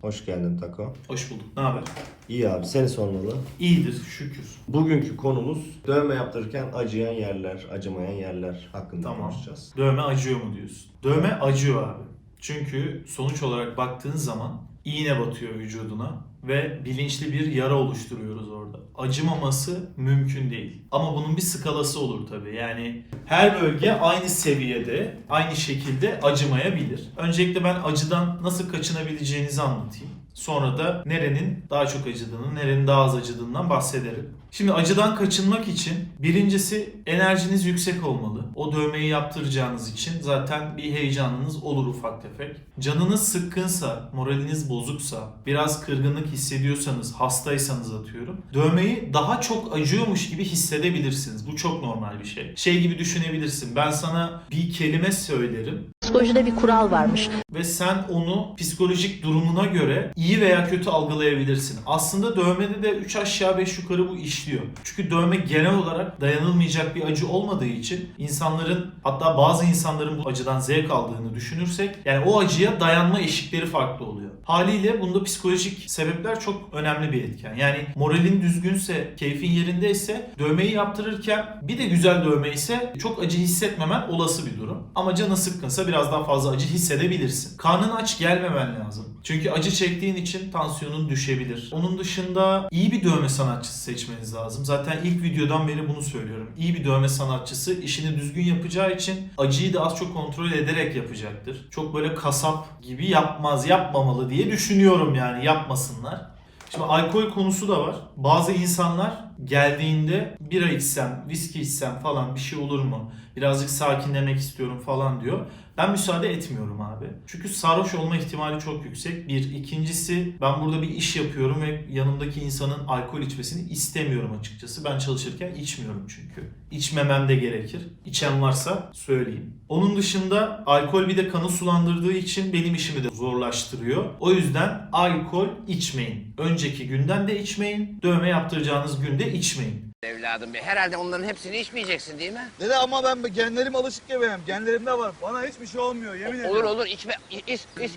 Hoş geldin Tako. Hoş bulduk. Ne haber? İyi abi seni sormalı. İyidir şükür. Bugünkü konumuz dövme yaptırırken acıyan yerler, acımayan yerler hakkında Tamam. konuşacağız. Dövme acıyor mu diyorsun? Dövme acıyor abi. Çünkü sonuç olarak baktığın zaman iğne batıyor vücuduna ve bilinçli bir yara oluşturuyoruz orada. Acımaması mümkün değil. Ama bunun bir skalası olur tabii. Yani her bölge aynı seviyede, aynı şekilde acımayabilir. Öncelikle ben acıdan nasıl kaçınabileceğinizi anlatayım. Sonra da nerenin daha çok acıdığını, nerenin daha az acıdığından bahsederim. Şimdi acıdan kaçınmak için birincisi enerjiniz yüksek olmalı. O dövmeyi yaptıracağınız için zaten bir heyecanınız olur ufak tefek. Canınız sıkkınsa, moraliniz bozuksa, biraz kırgınlık hissediyorsanız, hastaysanız atıyorum. Dövmeyi daha çok acıyormuş gibi hissedebilirsiniz. Bu çok normal bir şey. Şey gibi düşünebilirsin. Ben sana bir kelime söylerim Psikolojide bir kural varmış. ve sen onu psikolojik durumuna göre iyi veya kötü algılayabilirsin. Aslında dövmede de 3 aşağı 5 yukarı bu işliyor. Çünkü dövme genel olarak dayanılmayacak bir acı olmadığı için insanların hatta bazı insanların bu acıdan zevk aldığını düşünürsek yani o acıya dayanma eşikleri farklı oluyor. Haliyle bunda psikolojik sebepler çok önemli bir etken. Yani moralin düzgünse, keyfin yerindeyse dövmeyi yaptırırken bir de güzel dövme ise çok acı hissetmemen olası bir durum. Ama canı sıkkınsa biraz daha fazla acı hissedebilirsin. Karnın aç gelmemen lazım. Çünkü acı çektiğin için tansiyonun düşebilir. Onun dışında iyi bir dövme sanatçısı seçmeniz lazım. Zaten ilk videodan beri bunu söylüyorum. İyi bir dövme sanatçısı işini düzgün yapacağı için acıyı da az çok kontrol ederek yapacaktır. Çok böyle kasap gibi yapmaz, yapmamalı diye düşünüyorum yani yapmasınlar. Şimdi alkol konusu da var. Bazı insanlar geldiğinde bira içsem, viski içsem falan bir şey olur mu? Birazcık sakinlemek istiyorum falan diyor. Ben müsaade etmiyorum abi. Çünkü sarhoş olma ihtimali çok yüksek. Bir. ikincisi ben burada bir iş yapıyorum ve yanımdaki insanın alkol içmesini istemiyorum açıkçası. Ben çalışırken içmiyorum çünkü. İçmemem de gerekir. İçen varsa söyleyeyim. Onun dışında alkol bir de kanı sulandırdığı için benim işimi de zorlaştırıyor. O yüzden alkol içmeyin. Önceki günden de içmeyin. Dövme yaptıracağınız günde içmeyin. Evladım bey herhalde onların hepsini içmeyeceksin değil mi? Dede ama ben genlerim alışık ya benim. Genlerimde var. Bana hiçbir şey olmuyor yemin ederim. Olur olur içme iç iç.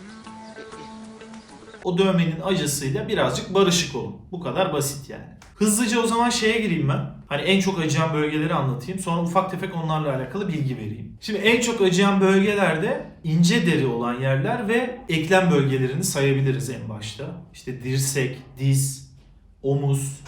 o dövmenin acısıyla birazcık barışık olun. Bu kadar basit yani. Hızlıca o zaman şeye gireyim ben. Hani en çok acıyan bölgeleri anlatayım. Sonra ufak tefek onlarla alakalı bilgi vereyim. Şimdi en çok acıyan bölgelerde ince deri olan yerler ve eklem bölgelerini sayabiliriz en başta. İşte dirsek, diz, omuz,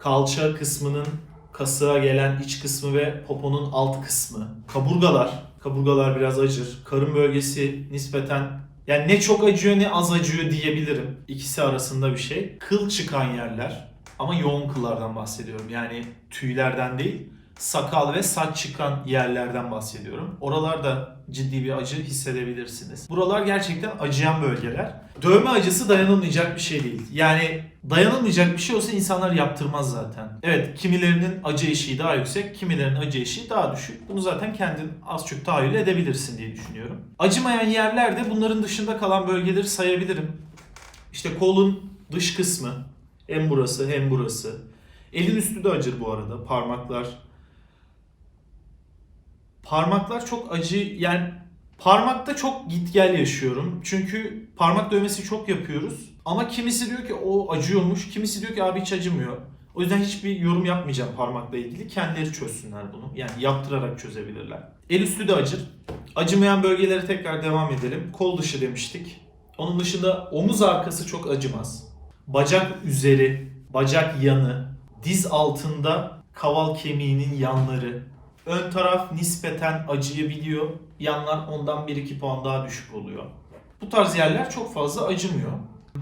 kalça kısmının kasığa gelen iç kısmı ve poponun alt kısmı. Kaburgalar, kaburgalar biraz acır. Karın bölgesi nispeten yani ne çok acıyor ne az acıyor diyebilirim. İkisi arasında bir şey. Kıl çıkan yerler ama yoğun kıllardan bahsediyorum. Yani tüylerden değil sakal ve saç çıkan yerlerden bahsediyorum. Oralarda ciddi bir acı hissedebilirsiniz. Buralar gerçekten acıyan bölgeler. Dövme acısı dayanılmayacak bir şey değil. Yani dayanılmayacak bir şey olsa insanlar yaptırmaz zaten. Evet kimilerinin acı eşiği daha yüksek, kimilerinin acı eşiği daha düşük. Bunu zaten kendin az çok tahayyül edebilirsin diye düşünüyorum. Acımayan yerlerde bunların dışında kalan bölgeleri sayabilirim. İşte kolun dış kısmı, hem burası hem burası. Elin üstü de acır bu arada. Parmaklar. Parmaklar çok acı yani parmakta çok git gel yaşıyorum. Çünkü parmak dövmesi çok yapıyoruz. Ama kimisi diyor ki o acıyormuş. Kimisi diyor ki abi hiç acımıyor. O yüzden hiçbir yorum yapmayacağım parmakla ilgili. Kendileri çözsünler bunu. Yani yaptırarak çözebilirler. El üstü de acır. Acımayan bölgelere tekrar devam edelim. Kol dışı demiştik. Onun dışında omuz arkası çok acımaz. Bacak üzeri, bacak yanı, diz altında kaval kemiğinin yanları. Ön taraf nispeten acıyabiliyor. Yanlar ondan 1-2 puan daha düşük oluyor. Bu tarz yerler çok fazla acımıyor.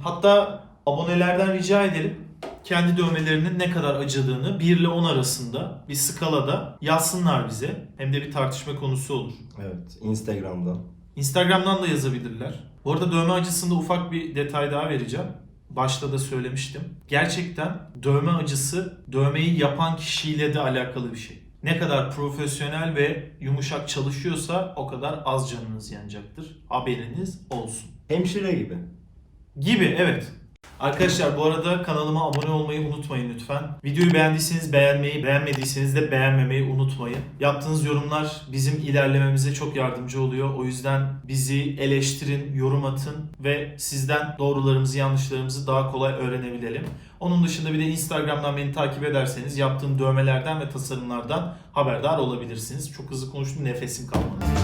Hatta abonelerden rica edelim kendi dövmelerinin ne kadar acıdığını 1 ile 10 arasında bir skalada yazsınlar bize. Hem de bir tartışma konusu olur. Evet Instagram'dan. Instagram'dan da yazabilirler. Bu arada dövme acısında ufak bir detay daha vereceğim. Başta da söylemiştim. Gerçekten dövme acısı dövmeyi yapan kişiyle de alakalı bir şey. Ne kadar profesyonel ve yumuşak çalışıyorsa o kadar az canınız yanacaktır. Haberiniz olsun. Hemşire gibi. Gibi evet. Arkadaşlar bu arada kanalıma abone olmayı unutmayın lütfen. Videoyu beğendiyseniz beğenmeyi, beğenmediyseniz de beğenmemeyi unutmayın. Yaptığınız yorumlar bizim ilerlememize çok yardımcı oluyor. O yüzden bizi eleştirin, yorum atın ve sizden doğrularımızı, yanlışlarımızı daha kolay öğrenebilelim. Onun dışında bir de Instagram'dan beni takip ederseniz yaptığım dövmelerden ve tasarımlardan haberdar olabilirsiniz. Çok hızlı konuştum, nefesim kalmadı.